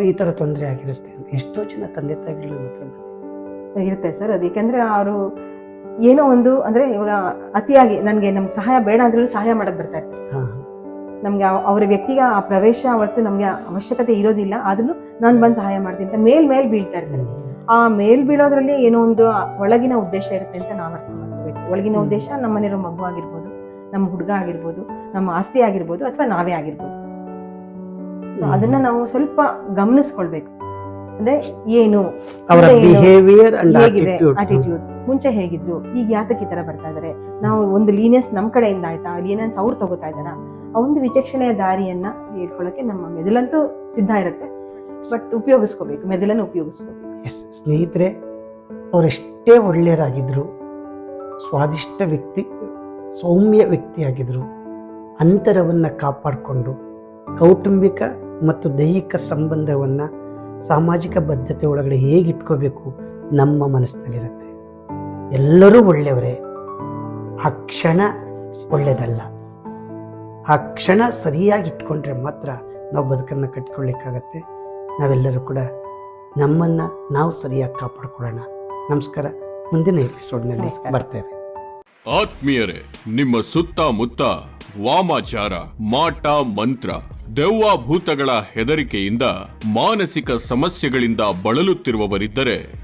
ಈ ತರ ತೊಂದರೆ ಆಗಿರುತ್ತೆ ಎಷ್ಟೋ ಜನ ತಂದೆ ತಾಯಿಗಳು ಮಾತ್ರ ಇರುತ್ತೆ ಸರ್ ಅದಕ್ಕೆಂದ್ರೆ ಅವರು ಏನೋ ಒಂದು ಅಂದ್ರೆ ಇವಾಗ ಅತಿಯಾಗಿ ನನ್ಗೆ ನಮ್ಗೆ ಸಹಾಯ ಬೇಡ ಅಂದ್ರೂ ಸಹಾಯ ಮಾಡಕ್ ಬರ್ತಾ ಇರ್ತಾರೆ. ನಮ್ಗೆ ಅವ್ರ ವ್ಯಕ್ತಿಗೆ ಆ ಪ್ರವೇಶ ಅವತ್ತು ನಮ್ಗೆ ಅವಶ್ಯಕತೆ ಇರೋದಿಲ್ಲ ಆದ್ರೂ ನಾನು ಬಂದು ಸಹಾಯ ಮಾಡ್ತೀನಿ ಅಂತ ಮೇಲ್ ಮೇಲ್ ಬೀಳ್ತಾ ಇರ್ತಾರೆ ಆ ಮೇಲ್ ಬೀಳೋದ್ರಲ್ಲಿ ಏನೋ ಒಂದು ಒಳಗಿನ ಉದ್ದೇಶ ಇರುತ್ತೆ ಅಂತ ನಾವು ಅರ್ಥ ಮಾಡ್ಕೋಬೇಕು. ಒಳಗಿನ ಉದ್ದೇಶ ನಮ್ಮ ಮನೆಯವ್ರ ಮಗು ಆಗಿರ್ಬೋದು ನಮ್ಮ ಹುಡುಗ ಆಗಿರ್ಬೋದು ನಮ್ಮ ಆಸ್ತಿ ಆಗಿರ್ಬೋದು ಅಥವಾ ನಾವೇ ಆಗಿರ್ಬೋದು. ಸೊ ಅದನ್ನ ನಾವು ಸ್ವಲ್ಪ ಗಮನಿಸ್ಕೊಳ್ಬೇಕು. ಅಂದ್ರೆ ಏನು? ಆಟಿಟ್ಯೂಡ್ ಮುಂಚೆ ಹೇಗಿದ್ರು ಈಗ ಯಾತಕ್ಕೆ ಈ ಥರ ಬರ್ತಾ ಇದ್ದಾರೆ ನಾವು ಒಂದು ಲೀನಿಯನ್ಸ್ ನಮ್ಮ ಕಡೆಯಿಂದ ಆಯ್ತಾ? ಲೀನಿಯನ್ಸ್ ಅವ್ರು ತಗೋತಾ ಇದ್ದಾರೆ? ಆ ಒಂದು ವಿಚಕ್ಷಣೆಯ ದಾರಿಯನ್ನ ಹೇಳ್ಕೊಳ್ಳೋಕೆ ನಮ್ಮ ಮೆದುಳಂತೂ ಸಿದ್ಧ ಇರುತ್ತೆ. ಬಟ್ ಉಪಯೋಗಿಸ್ಕೋಬೇಕು ಮೆದುಳನ್ನು ಉಪಯೋಗಿಸ್ಕೋಬೇಕು. ಎಸ್, ಸ್ನೇಹಿತರೆ, ಅವರೆಷ್ಟೇ ಒಳ್ಳೆಯರಾಗಿದ್ದರು ಸ್ವಾದಿಷ್ಟ ವ್ಯಕ್ತಿ, ಸೌಮ್ಯ ವ್ಯಕ್ತಿಯಾಗಿದ್ದರು ಅಂತರವನ್ನು ಕಾಪಾಡಿಕೊಂಡು ಕೌಟುಂಬಿಕ ಮತ್ತು ದೈಹಿಕ ಸಂಬಂಧವನ್ನು ಸಾಮಾಜಿಕ ಬದ್ಧತೆ ಒಳಗಡೆ ಹೇಗಿಟ್ಕೋಬೇಕು ನಮ್ಮ ಮನಸ್ಸಿನಲ್ಲಿರುತ್ತೆ. ಎಲ್ಲರೂ ಒಳ್ಳೆಯವರೇ. ಆ ಕ್ಷಣ ಒಳ್ಳೆಯದಲ್ಲ ಆ ಕ್ಷಣ ಸರಿಯಾಗಿ ಇಟ್ಕೊಂಡ್ರೆ ಮಾತ್ರ ನಾವು ಬದುಕನ್ನು ಕಟ್ಕೊಳ್ಳಿಕ್ಕಾಗತ್ತೆ ನಾವೆಲ್ಲರೂ ಕೂಡ ನಮ್ಮನ್ನು ನಾವು ಸರಿಯಾಗಿ ಕಾಪಾಡ್ಕೊಳ್ಳೋಣ. ನಮಸ್ಕಾರ. ಮುಂದಿನ ಎಪಿಸೋಡ್ನಲ್ಲಿ. ಬರ್ತೇವೆ. ಆತ್ಮೀಯರೇ ನಿಮ್ಮ ಸುತ್ತಮುತ್ತ ವಾಮಾಚಾರ ಮಾಟ ಮಂತ್ರ ದೆವ್ವ ಭೂತಗಳ ಹೆದರಿಕೆಯಿಂದ ಮಾನಸಿಕ ಸಮಸ್ಯೆಗಳಿಂದ ಬಳಲುತ್ತಿರುವವರಿದ್ದರೆ